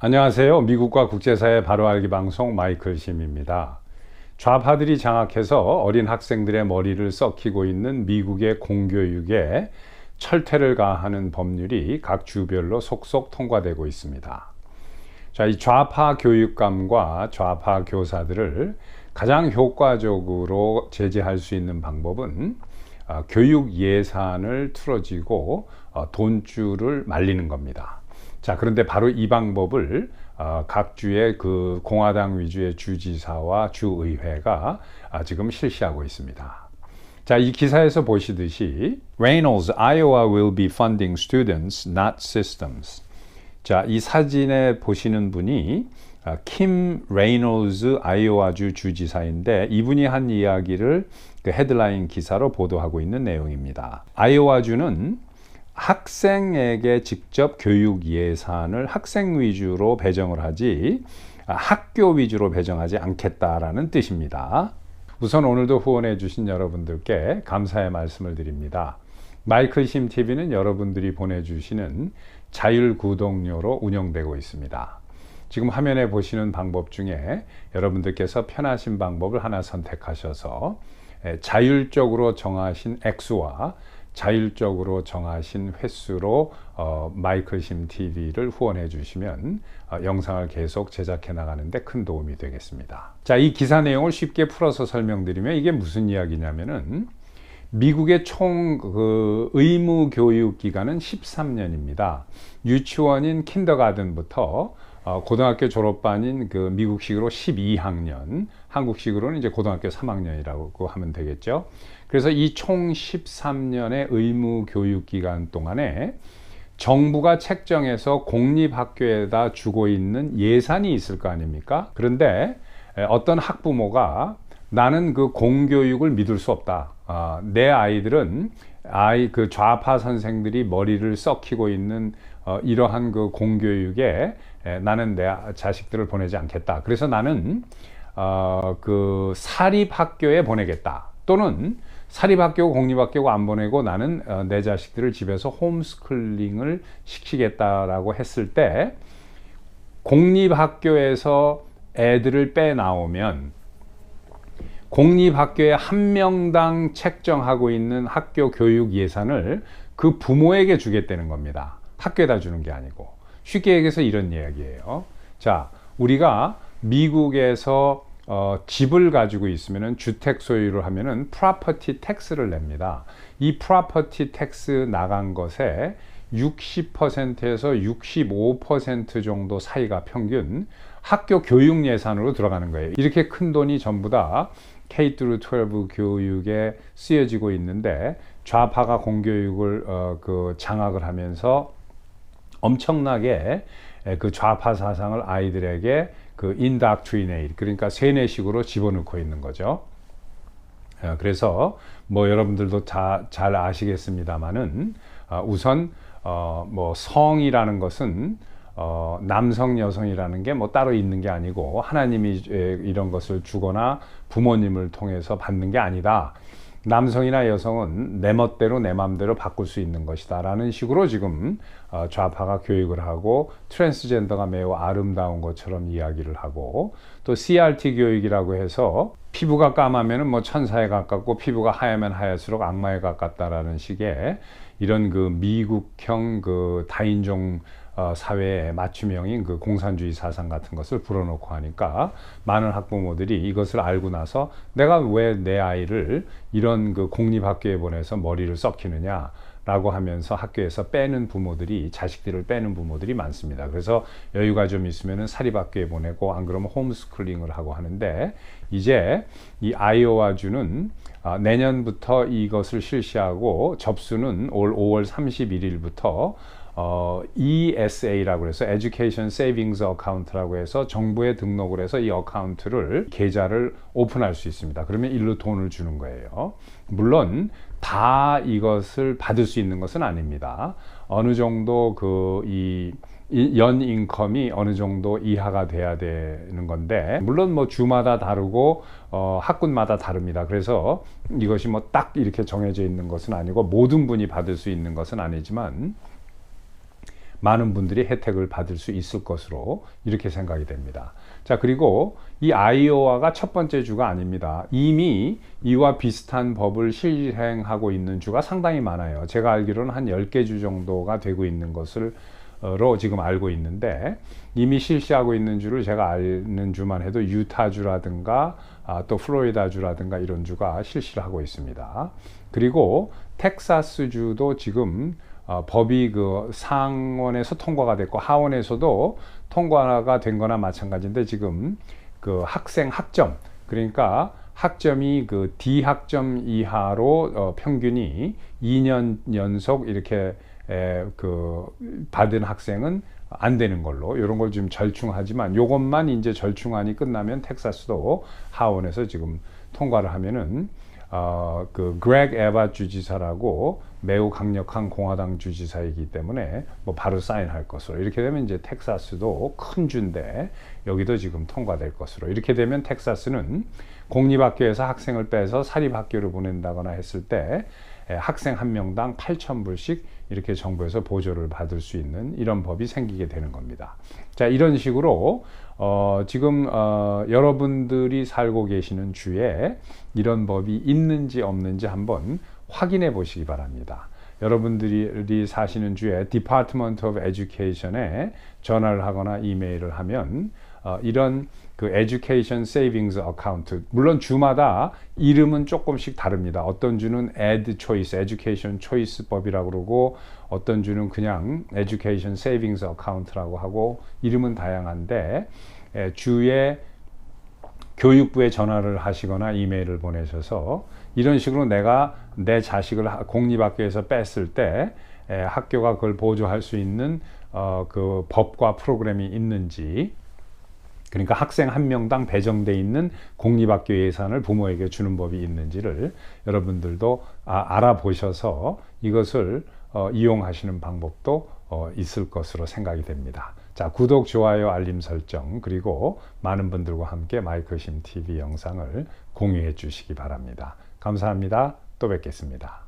안녕하세요. 미국과 국제사회 바로 알기 방송 마이클 심입니다. 좌파들이 장악해서 어린 학생들의 머리를 썩히고 있는 미국의 공교육에 철퇴를 가하는 법률이 각 주별로 속속 통과되고 있습니다. 자, 이 좌파 교육감과 좌파 교사들을 가장 효과적으로 제재할 수 있는 방법은 어, 교육 예산을 틀어지고 어, 돈줄을 말리는 겁니다. 자, 그런데 바로 이 방법을 어, 각 주의 그 공화당 위주의 주지사와 주의회가 아, 지금 실시하고 있습니다. 자, 이 기사에서 보시듯이 Reynolds, Iowa will be funding students, not systems. 자, 이 사진에 보시는 분이 킴 레이놀즈 아이오와주 주지사인데 이분이 한 이야기를 그 헤드라인 기사로 보도하고 있는 내용입니다. 아이오와주는 학생에게 직접 교육 예산을 학생 위주로 배정을 하지 학교 위주로 배정하지 않겠다라는 뜻입니다. 우선 오늘도 후원해 주신 여러분들께 감사의 말씀을 드립니다. 마이클 심 TV는 여러분들이 보내주시는 자율 구독료로 운영되고 있습니다. 지금 화면에 보시는 방법 중에 여러분들께서 편하신 방법을 하나 선택하셔서 자율적으로 정하신 액수와 자율적으로 정하신 횟수로 어, 마이클심 TV를 후원해 주시면 어, 영상을 계속 제작해 나가는데 큰 도움이 되겠습니다. 자, 이 기사 내용을 쉽게 풀어서 설명드리면 이게 무슨 이야기냐면은 미국의 총 그 의무 교육 기간은 13년입니다. 유치원인 킨더가든부터 어, 고등학교 졸업반인 그 미국식으로 12학년, 한국식으로는 이제 고등학교 3학년이라고 하면 되겠죠. 그래서 이 총 13년의 의무 교육 기간 동안에 정부가 책정해서 공립학교에다 주고 있는 예산이 있을 거 아닙니까? 그런데 어떤 학부모가 나는 그 공교육을 믿을 수 없다. 어, 내 아이들은 아이 그 좌파 선생들이 머리를 썩히고 있는 어, 이러한 그 공교육에 에, 나는 내 자식들을 보내지 않겠다. 그래서 나는 어, 그 사립학교에 보내겠다. 또는 사립학교, 공립학교 안 보내고 나는 어, 내 자식들을 집에서 홈스쿨링을 시키겠다라고 했을 때 공립학교에서 애들을 빼 나오면 공립학교에 한 명당 책정하고 있는 학교 교육 예산을 그 부모에게 주겠다는 겁니다. 학교에다 주는 게 아니고. 쉽게 얘기해서 이런 이야기예요. 자, 우리가 미국에서 어, 집을 가지고 있으면 주택 소유를 하면은 프로퍼티 텍스를 냅니다. 이 텍스 나간 것에 60%에서 65% 정도 사이가 평균 학교 교육 예산으로 들어가는 거예요. 이렇게 큰 돈이 전부 다 K-12 교육에 쓰여지고 있는데 좌파가 공교육을 어, 그 장악을 하면서 엄청나게 그 좌파 사상을 아이들에게 그 인닥트리네이트 그러니까 세뇌식으로 집어넣고 있는 거죠. 어, 그래서 뭐 여러분들도 다잘 아시겠습니다만은 어, 우선 어 뭐 성이라는 것은 어 남성 여성이라는 게 뭐 따로 있는 게 아니고 하나님이 이런 것을 주거나 부모님을 통해서 받는 게 아니다. 남성이나 여성은 내 멋대로 내 마음대로 바꿀 수 있는 것이다 라는 식으로 지금 어, 좌파가 교육을 하고 트랜스젠더가 매우 아름다운 것처럼 이야기를 하고 또 CRT 교육이라고 해서 피부가 까마면 뭐 천사에 가깝고 피부가 하얗면 하얄수록 악마에 가깝다라는 식의 이런 그 미국형 그 다인종 어, 사회의 맞춤형인 그 공산주의 사상 같은 것을 불어넣고 하니까 많은 학부모들이 이것을 알고 나서 내가 왜 내 아이를 이런 그 공립학교에 보내서 머리를 썩히느냐 라고 하면서 학교에서 빼는 부모들이 자식들을 빼는 부모들이 많습니다. 그래서 여유가 좀 있으면 사립학교에 보내고 안 그러면 홈스쿨링을 하고 하는데 이제 이 아이오와주는 아, 내년부터 이것을 실시하고 접수는 올 5월 31일부터 어, ESA라고 해서 Education Savings Account라고 해서 정부에 등록을 해서 이 어카운트를 계좌를 오픈할 수 있습니다. 그러면 일로 돈을 주는 거예요. 물론 다 이것을 받을 수 있는 것은 아닙니다. 어느 정도 그이 연 인컴이 어느 정도 이하가 돼야 되는 건데 물론 뭐 주마다 다르고 어, 학군마다 다릅니다. 그래서 이것이 뭐 딱 이렇게 정해져 있는 것은 아니고 모든 분이 받을 수 있는 것은 아니지만 많은 분들이 혜택을 받을 수 있을 것으로 이렇게 생각이 됩니다. 자, 그리고 이 아이오와가 첫 번째 주가 아닙니다. 이미 이와 비슷한 법을 실행하고 있는 주가 상당히 많아요. 제가 알기로는 한 10개 주 정도가 되고 있는 것을 로 지금 알고 있는데 이미 실시하고 있는 주를 제가 아는 주만 해도 유타주라든가 아, 또 플로리다주라든가 이런 주가 실시를 하고 있습니다. 그리고 텍사스주도 지금 어, 법이 그 상원에서 통과가 됐고 하원에서도 통과가 된 거나 마찬가지인데 지금 그 학생 학점 그러니까 학점이 그 D 학점 이하로 어, 평균이 2년 연속 이렇게 에, 그 받은 학생은 안 되는 걸로. 이런 걸 좀 절충하지만 요것만 이제 절충안이 끝나면 텍사스도 하원에서 지금 통과를 하면은 어, 그 그렉 에바 주지사라고 매우 강력한 공화당 주지사이기 때문에 뭐 바로 사인할 것으로. 이렇게 되면 이제 텍사스도 큰 주인데 여기도 지금 통과될 것으로. 이렇게 되면 텍사스는 공립학교에서 학생을 빼서 사립학교를 보낸다거나 했을 때 학생 한 명당 8천 불씩 이렇게 정부에서 보조를 받을 수 있는 이런 법이 생기게 되는 겁니다. 자 이런 식으로 어, 지금 어, 여러분들이 살고 계시는 주에 이런 법이 있는지 없는지 한번 확인해 보시기 바랍니다. 여러분들이 사시는 주에 Department of Education에 전화를 하거나 이메일을 하면 어, 이런 그 Education Savings Account 물론 주마다 이름은 조금씩 다릅니다. 어떤 주는 Ed Choice, Education Choice법이라고 그러고 어떤 주는 그냥 Education Savings Account라고 하고 이름은 다양한데 에, 주에 교육부에 전화를 하시거나 이메일을 보내셔서 이런 식으로 내가 내 자식을 공립학교에서 뺐을 때 에, 학교가 그걸 보조할 수 있는 어, 그 법과 프로그램이 있는지 그러니까 학생 한 명당 배정돼 있는 공립학교 예산을 부모에게 주는 법이 있는지를 여러분들도 아, 알아보셔서 이것을 어, 이용하시는 방법도 어, 있을 것으로 생각이 됩니다. 자, 구독, 좋아요, 알림 설정, 그리고 많은 분들과 함께 마이크심 TV 영상을 공유해 주시기 바랍니다. 감사합니다. 또 뵙겠습니다.